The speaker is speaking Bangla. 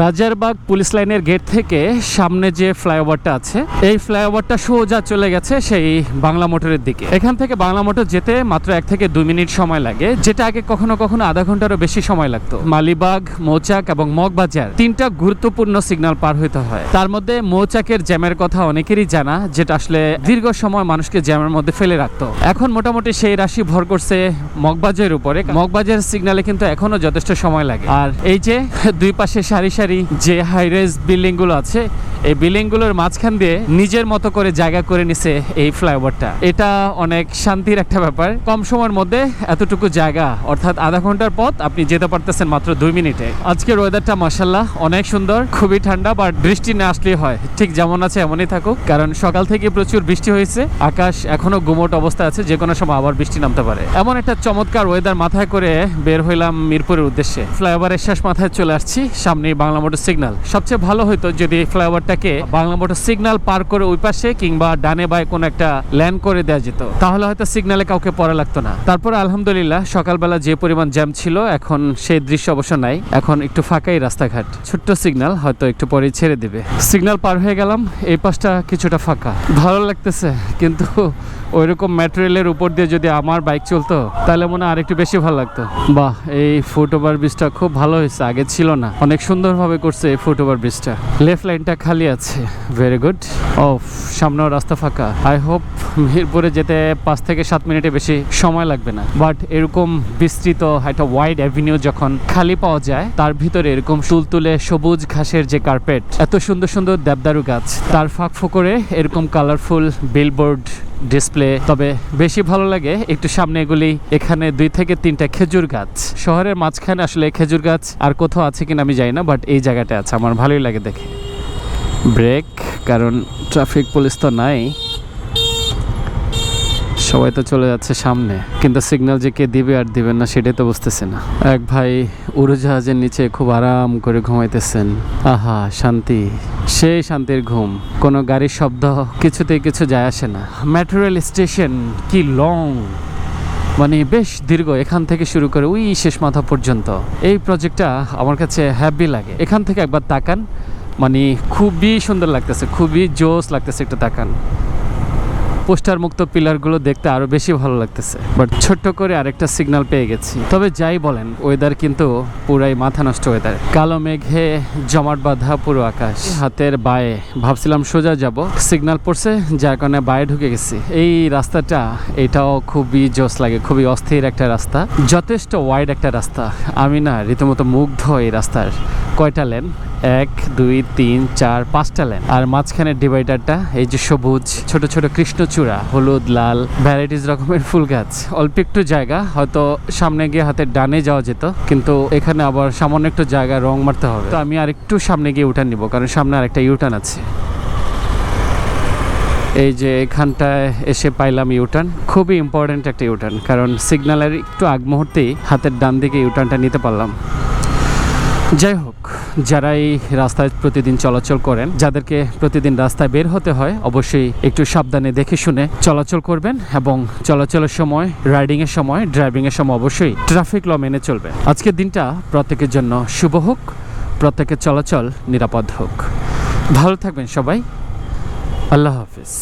রাজারবাগ পুলিশ লাইনের গেট থেকে সামনে যে ফ্লাইওভারটা আছে, এই ফ্লাইওভারটা সোজা চলে গেছে সেই বাংলা মোটরের দিকে। এখান থেকে বাংলা মোটর যেতে মাত্র এক থেকে দুই মিনিট সময় লাগে, যেটা আগে কখনো কখনো আধা ঘন্টারও বেশি সময় লাগতো। মালিবাগ, মৌচাক এবং মগবাজার তিনটা গুরুত্বপূর্ণ সিগন্যাল পার হইতে হয়। তার মধ্যে মৌচাকের জ্যামের কথা অনেকেরই জানা, যেটা আসলে দীর্ঘ সময় মানুষকে জ্যামের মধ্যে ফেলে রাখতো। এখন মোটামুটি সেই রাশি ভর করছে মগবাজারের উপরে। মগবাজার সিগনালে কিন্তু এখনও যথেষ্ট সময় লাগে। আর এই যে দুই পাশে সারি সারি যে হাইরেজ বিল্ডিংগুলো আছে, এই বিল্ডিংগুলোর মাঝখান দিয়ে নিজের মতো করে জায়গা করে নিছে এই ফ্লাইওভারটা। এটা অনেক শান্তির একটা ব্যাপার। কম সময়ের মধ্যে এতটুকু জায়গা, অর্থাৎ আধা ঘণ্টার পথ আপনি যেতে পারতেছেন মাত্র দুই মিনিটে। আজকের ওয়েদারটা মাসাল্লাহ অনেক সুন্দর, খুবই ঠান্ডা বাট বৃষ্টি না আসলেই হয়। ঠিক যেমন আছে এমনই থাকুক, কারণ সকাল থেকে প্রচুর বৃষ্টি হয়েছে। আকাশ এখনও গুমোট অবস্থা আছে যে কোনো সময় আবার বৃষ্টি নামতে পারে। এমন একটা চমৎকার ওয়েদার মাথায় করে বের হইলাম মিরপুরের উদ্দেশ্যে। ফ্লাইওভারের শেষ মাথায় চলে আসছি সামনে বাংলা মোটর সিগন্যাল সবচেয়ে ভালো হতো যদি এই ফ্লাইওভারটাকে বাংলা মোটর সিগন্যাল পার করে ওই পাশে কিংবা ডানে বাই কোনো একটা ল্যান্ড করে দেওয়া যেত। তাহলে হয়তো সিগন্যালে কাউকে পড়া লাগতো না। তারপরে আলহামদুলিল্লাহ সকালবেলা যে পরিমাণ জ্যাম ছিল, এখন সেই দৃশ্য অবশ্য নাই। এখন একটু ফাঁকাই রাস্তাঘাট। ছোট্ট সিগন্যাল হয়তো একটু পরেই ছেড়ে দিবে। সিগন্যাল পার হয়ে গেলাম, এই পাশটা কিছুটা ফাঁকা। ভালো লাগতেছে, কিন্তু ওইরকম ম্যাটেরিয়ালের উপর দিয়ে যদি আমার বাইক চলতো, তাহলে মনে হয় আরেকটু বেশি ভালো লাগতো। বাহ, এই ফুট ওভার ব্রিজটা খুব ভালো হয়েছে, আগে ছিল না। অনেক সুন্দরভাবে করছে ফুট ওভার ব্রিজটা। লেফট লাইনটা খালি আছে। ভেরি গুড ও সামনেও রাস্তা ফাঁকা। আই হোপ মিরপুরে যেতে পাঁচ থেকে সাত মিনিটে বেশি সময় লাগবে না। বাট এরকম বিস্তৃত একটা ওয়াইড অ্যাভিনিউ যখন খালি পাওয়া যায়, তার ভিতরে এরকম তুলতুলে সবুজ ঘাসের যে কার্পেট এত সুন্দর সুন্দর দেবদারু গাছ, তার ফাঁক ফোকরে এরকম কালারফুল বিলবোর্ড ডিসপ্লে তবে বেশি ভালো লাগে একটু সামনে এগুলি, এখানে দুই থেকে তিনটা খেজুর গাছ। শহরের মাঝখানে আসলে খেজুর গাছ আর কোথাও আছে কিনা আমি জানি না বাট এই জায়গাটা আছে, আমার ভালোই লাগে দেখে। ব্রেক কারণ ট্রাফিক পুলিশ তো নাই। সবাই তো চলে যাচ্ছে সামনে, কিন্তু সিগন্যাল যে কে দিবে আর দিবে না সেটাই তো বুঝতেছে না। এক ভাই উড়োজাহাজের নিচে খুব আরাম করে ঘুমাইতেছেন। আহা, শান্তি সেই শান্তির ঘুম। কোনো গাড়ির শব্দ কিছুতেই কিছু যায় আসে না। মেট্রো রেল স্টেশন, কি লং মানে বেশ দীর্ঘ, এখান থেকে শুরু করে ওই শেষ মাথা পর্যন্ত। এই প্রজেক্টটা আমার কাছে হ্যাপি লাগে। এখান থেকে একবার তাকান মানে খুবই সুন্দর লাগতেছে, খুবই জোস লাগতেছে একটু তাকান। পোস্টার মুক্ত পিলারগুলো দেখতে আরও বেশি ভালো লাগতেছে। বাট ছোট্ট করে আরেকটা সিগন্যাল পেয়ে গেছি। তবে যাই বলেন ওয়েদার কিন্তু পুরাই মাথা নষ্ট ওয়েদার কালো মেঘে জমাট বাঁধা পুরো আকাশ। হাতের বায়ে, ভাবছিলাম সোজা যাব। সিগন্যাল পড়ছে, যার কারণে বায়ে ঢুকে গেছি। এই রাস্তাটা, এটাও খুবই জোস লাগে, খুবই অস্থির একটা রাস্তা। যথেষ্ট ওয়াইড একটা রাস্তা। আমি না রীতিমতো মুগ্ধ এই রাস্তার। কয়টা লেন? এক, দুই, তিন, চার, পাঁচটা লেন। আর মাঝখানে ডিভাইডারটা এই যে সবুজ, ছোট ছোট কৃষ্ণচূড়া হলুদ, লাল ভ্যারাইটিস রকমের ফুল গাছ। অল্প একটু জায়গা, হয়তো সামনে গিয়ে হাতের ডানে যাওয়া যেত, কিন্তু এখানে আবার সামান্য একটু জায়গা রং মারতে হবে। তো আমি আর একটু সামনে গিয়ে উঠান নিব, কারণ সামনে আর একটা ইউটার্ন আছে। এই যে এখানটায় এসে পাইলাম ইউটার্ন খুবই ইম্পর্ট্যান্ট একটা ইউটার্ন কারণ সিগন্যালের একটু আগ মুহূর্তেই হাতের ডান দিকে ইউটার্নটা নিতে পারলাম। যাই হোক যারা এই রাস্তায় প্রতিদিন চলাচল করেন, যাদেরকে প্রতিদিন রাস্তায় বের হতে হয়, অবশ্যই একটু সাবধানে দেখে শুনে চলাচল করবেন এবং চলাচলের সময় রাইডিং এর সময় ড্রাইভিং এর সময় অবশ্যই ট্রাফিক ল মেনে চলবে আজকের দিনটা প্রত্যেকের জন্য শুভ হোক, প্রত্যেকের চলাচল নিরাপদ হোক। ভালো থাকবেন সবাই। আল্লাহ হাফিজ।